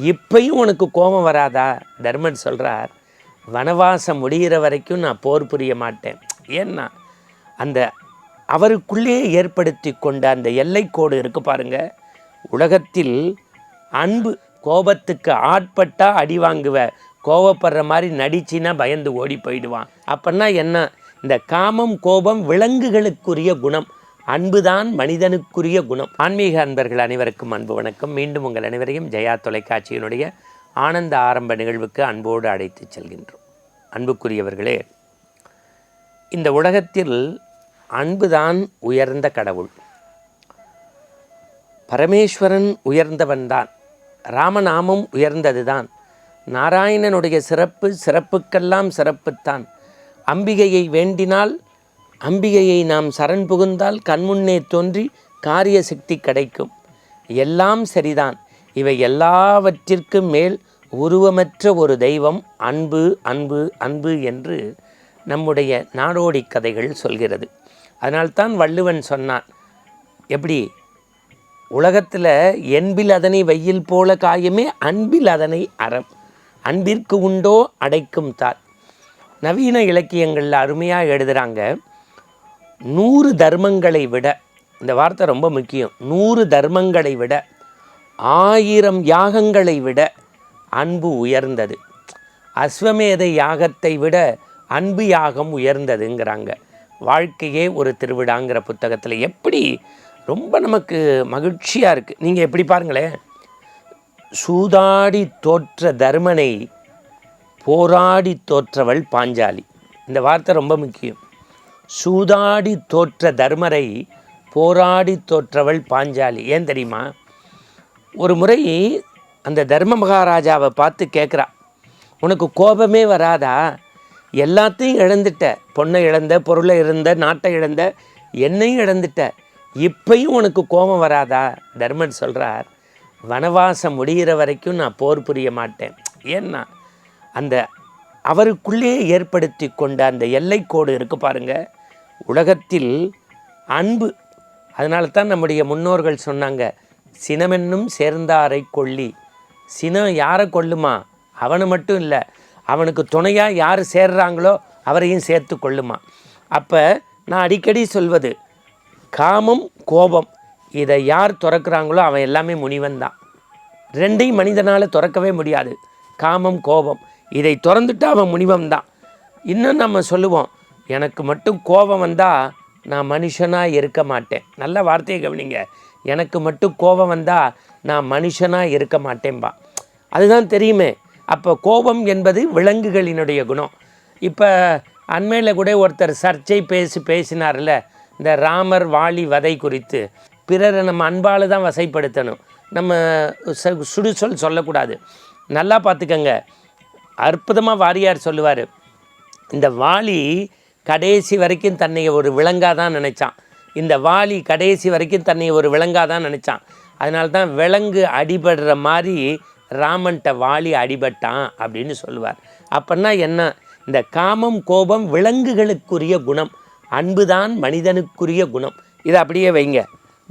இப்பையும் உனக்கு கோபம் வராதா? தர்மன் சொல்கிறார் வனவாசம் முடிகிற வரைக்கும் நான் போர் புரிய மாட்டேன். ஏன்னா அந்த அவருக்குள்ளே ஏற்படுத்தி கொண்ட அந்த எல்லைக்கோடு இருக்கு பாருங்க. உலகத்தில் அன்பு கோபத்துக்கு ஆட்பட்டா அடி வாங்குவ. கோபப்படுற மாதிரி நடிச்சின்னா பயந்து ஓடி போயிடுவான். அப்படின்னா என்ன? இந்த காமம் கோபம் விலங்குகளுக்குரிய குணம். அன்புதான் மனிதனுக்குரிய குணம். ஆன்மீக அன்பர்கள் அனைவருக்கும் அன்பு வணக்கம். மீண்டும் உங்கள் அனைவரையும் ஜெயா தொலைக்காட்சியினுடைய ஆனந்த ஆரம்ப நிகழ்வுக்கு அன்போடு அழைத்து செல்கின்றோம். அன்புக்குரியவர்களே இந்த உலகத்தில் அன்புதான் உயர்ந்த கடவுள். பரமேஸ்வரன் உயர்ந்தவன்தான் ராமநாமம் உயர்ந்ததுதான் நாராயணனுடைய சிறப்பு சிறப்புக்கெல்லாம் சிறப்புத்தான். அம்பிகையை வேண்டினால் அம்பிகையை நாம் சரண் புகுந்தால் கண்முன்னே தோன்றி காரிய சக்தி கிடைக்கும். எல்லாம் சரிதான். இவை எல்லாவற்றிற்கும் மேல் உருவமற்ற ஒரு தெய்வம் அன்பு அன்பு அன்பு என்று நம்முடைய நாடோடி கதைகள் சொல்கிறது. அதனால்தான் வள்ளுவன் சொன்னான் எப்படி? உலகத்தில் என்பில் அதனை வெயில் போல காயமே அன்பில் அதனை அறம். அன்பிற்கு உண்டோ அடைக்கும் தார் நவீன இலக்கியங்களில் அருமையாக எழுதுகிறாங்க நூறு தர்மங்களை விட இந்த வார்த்தை ரொம்ப முக்கியம் நூறு தர்மங்களை விட ஆயிரம் யாகங்களை விட அன்பு உயர்ந்தது. அஸ்வமேத யாகத்தை விட அன்பு யாகம் உயர்ந்ததுங்கிறாங்க. வாழ்க்கையே ஒரு திருவிழாங்கிற புத்தகத்தில் எப்படி ரொம்ப நமக்கு மகிழ்ச்சியாக இருக்குது நீங்கள் எப்படி பாருங்களேன். சூதாடி தோற்ற தர்மனை போராடி தோற்றவள் பாஞ்சாலி. இந்த வார்த்தை ரொம்ப முக்கியம். சூதாடி தோற்ற தர்மரை போராடி தோற்றவள் பாஞ்சாலி. ஏன் தெரியுமா? ஒரு முறை அந்த தர்ம மகாராஜாவை பார்த்து கேட்குறா உனக்கு கோபமே வராதா? எல்லாத்தையும் இழந்துட்ட பொண்ணை இழந்த பொருளை இழந்த நாட்டை இழந்த என்னையும் இழந்துட்ட இப்பையும் உனக்கு கோபம் வராதா? தர்மன் சொல்கிறார் வனவாசம் முடிகிற வரைக்கும் நான் போர் புரிய மாட்டேன். ஏன்னா அந்த அவருக்குள்ளே ஏற்படுத்தி கொண்ட அந்த எல்லைக்கோடு இருக்குது பாருங்கள் உலகத்தில் அன்பு. அதனால தான் நம்முடைய முன்னோர்கள் சொன்னாங்க சினமென்னும் சேர்ந்தாரை கொல்லி. சினம் யாரை கொல்லுமா? அவனை மட்டும் இல்லை அவனுக்கு துணையாக யார் சேர்றாங்களோ அவரையும் சேர்த்து கொள்ளுமா? அப்போ நான் அடிக்கடி சொல்வது காமம் கோபம். இதை யார் துறக்கிறாங்களோ அவன் எல்லாமே முனிவன் தான். ரெண்டையும் மனிதனால் துறக்கவே முடியாது. காமம் கோபம். இதை திறந்துட்டு அவன் முனிவன் தான். இன்னும் நம்ம சொல்லுவோம் எனக்கு மட்டும் கோபம் வந்தால் நான் மனுஷனாக இருக்க மாட்டேன். நல்ல வார்த்தையை கவனிங்க. எனக்கு மட்டும் கோபம் வந்தால் நான் மனுஷனாக இருக்க மாட்டேன்பா. அதுதான் தெரியுமே. அப்போ கோபம் என்பது விலங்குகளினுடைய குணம். இப்போ அண்மையில் கூட ஒருத்தர் சர்ச்சை பேசி பேசினார்ல இந்த ராமர் வாலி வதை குறித்து. பிறரை நம்ம அன்பால் தான் வசைப்படுத்தணும். நம்ம சுடுசொல் சொல்லக்கூடாது. நல்லா பார்த்துக்கங்க. அற்புதமாக வாரியார் சொல்லுவார். இந்த வாலி கடைசி வரைக்கும் தன்னை ஒரு விலங்காக தான் நினச்சான். இந்த வாலி கடைசி வரைக்கும் தன்னை ஒரு விலங்காக தான் நினச்சான். அதனால தான் விலங்கு அடிபடுற மாதிரி ராமன்ட்ட வாலி அடிபட்டான் அப்படின்னு சொல்லுவார். அப்படின்னா என்ன? இந்த காமம் கோபம் விலங்குகளுக்குரிய குணம். அன்புதான் மனிதனுக்குரிய குணம். இதை அப்படியே வைங்க.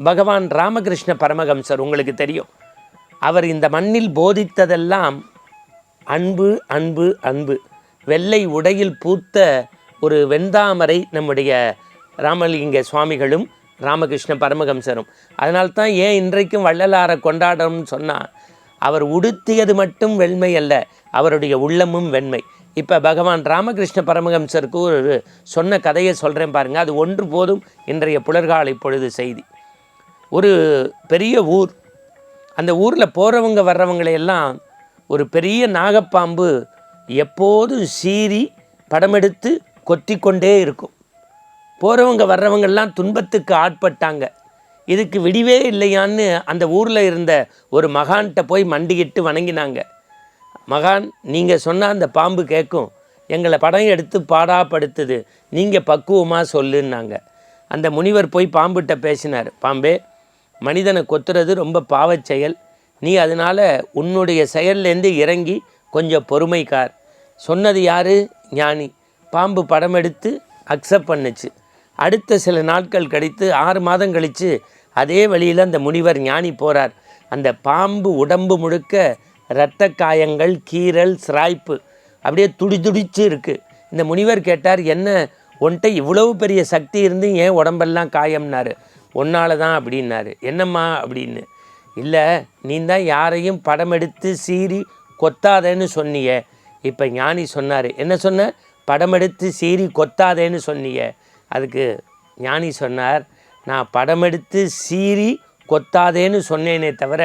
பகவான் ராமகிருஷ்ண பரமஹம்சர் உங்களுக்கு தெரியும். அவர் இந்த மண்ணில் போதித்ததெல்லாம் அன்பு அன்பு அன்பு. வெள்ளை உடையில் பூத்த ஒரு வெண்தாமரை நம்முடைய ராமலிங்க சுவாமிகளும் ராமகிருஷ்ண பரமஹம்சரும். அதனால்தான் ஏன் இன்றைக்கும் வள்ளலாரை கொண்டாடுறோம்னு சொன்னால் அவர் உடுத்தியது மட்டும் வெண்மை அல்ல அவருடைய உள்ளமும் வெண்மை. இப்போ பகவான் ராமகிருஷ்ண பரமஹம்சருக்கு ஒரு சொன்ன கதையை சொல்கிறேன் பாருங்கள் அது ஒன்று போதும் இன்றைய புலர்காலை பொழுது செய்தி. ஒரு பெரிய ஊர் அந்த ஊரில் போகிறவங்க வர்றவங்களையெல்லாம் ஒரு பெரிய நாகப்பாம்பு எப்போதும் சீறி படமெடுத்து கொத்தி கொண்டே இருக்கும். போகிறவங்க வர்றவங்கெல்லாம் துன்பத்துக்கு ஆட்பட்டாங்க. இதுக்கு விடிவே இல்லையான்னு அந்த ஊரில் இருந்த ஒரு மகான்கிட்ட போய் மண்டிக்கிட்டு வணங்கினாங்க. மகான் நீங்கள் சொன்ன அந்த பாம்பு கேட்கும் எங்களை படம் எடுத்து பாடாப்படுத்துது நீங்கள் பக்குவமாக சொல்லுன்னாங்க. அந்த முனிவர் போய் பாம்புகிட்ட பேசினார். பாம்பே மனிதனை கொத்துறது ரொம்ப பாவச் செயல். நீ அதனால் உன்னுடைய செயல்லேருந்து இறங்கி கொஞ்சம் பொறுமைக்கார். சொன்னது யார்? ஞானி. பாம்பு படம் எடுத்து அக்செப்ட் பண்ணுச்சு. அடுத்த சில நாட்கள் கழித்து ஆறு மாதம் கழித்து அதே வழியில் அந்த முனிவர் ஞானி போகிறார் அந்த பாம்பு உடம்பு முழுக்க இரத்த காயங்கள் கீறல் சிராய்ப்பு அப்படியே துடிதுடிச்சு இருக்குது இந்த முனிவர் கேட்டார் என்ன உன்கிட்ட இவ்வளவு பெரிய சக்தி இருந்து ஏன் உடம்பெல்லாம் காயம்னாரு? ஒன்னால் தான் அப்படின்னாரு. என்னம்மா? அப்படின்னு. இல்லை நீ தான் யாரையும் படம் எடுத்து சீறி கொத்தாதேன்னு சொன்னியே. இப்போ ஞானி சொன்னார். என்ன சொன்ன? படம் எடுத்து சீறி கொத்தாதேன்னு சொன்னீங்க. அதுக்கு ஞானி சொன்னார் நான் படம் எடுத்து சீறி கொத்தாதேன்னு சொன்னேனே தவிர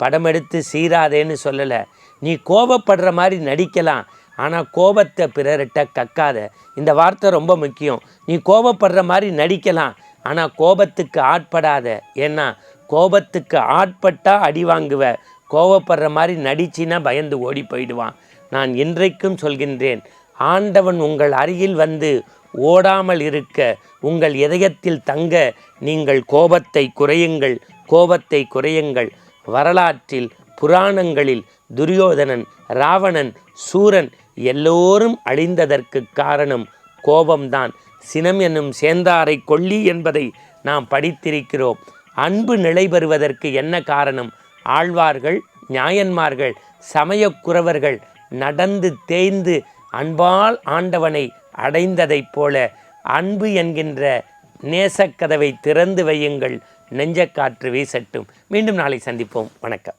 படம் எடுத்து சீராதேன்னு சொல்லலை. நீ கோபப்படுற மாதிரி நடிக்கலாம் ஆனால் கோபத்தை பிறர்கிட்ட கக்காத. இந்த வார்த்தை ரொம்ப முக்கியம். நீ கோபப்படுற மாதிரி நடிக்கலாம் ஆனால் கோபத்துக்கு ஆட்படாத. ஏன்னா கோபத்துக்கு ஆட்பட்டால் அடி வாங்குவ. கோபப்படுற மாதிரி நடிச்சின்னா பயந்து ஓடி போயிடுவான். நான் இன்றைக்கும் சொல்கின்றேன் ஆண்டவன் உங்கள் அருகில் வந்து ஓடாமல் இருக்க உங்கள் இதயத்தில் தங்க நீங்கள் கோபத்தை குறையுங்கள் கோபத்தை குறையுங்கள். வரலாற்றில் புராணங்களில் துரியோதனன் ராவணன் சூரன் எல்லோரும் அழிந்ததற்கு காரணம் கோபம்தான். சினம் என்னும் சேந்தாரை கொல்லி என்பதை நாம் படித்திருக்கிறோம். அன்பு நிலை பெறுவதற்கு என்ன காரணம்? ஆழ்வார்கள் நியாயன்மார்கள் சமயக்குறவர்கள் நடந்து தேய்ந்து அன்பால் ஆண்டவனை அடைந்ததைப் போல அன்பு என்கின்ற நேசக்கதவை திறந்து வையுங்கள். நெஞ்சக்காற்று வீசட்டும். மீண்டும் நாளை சந்திப்போம். வணக்கம்.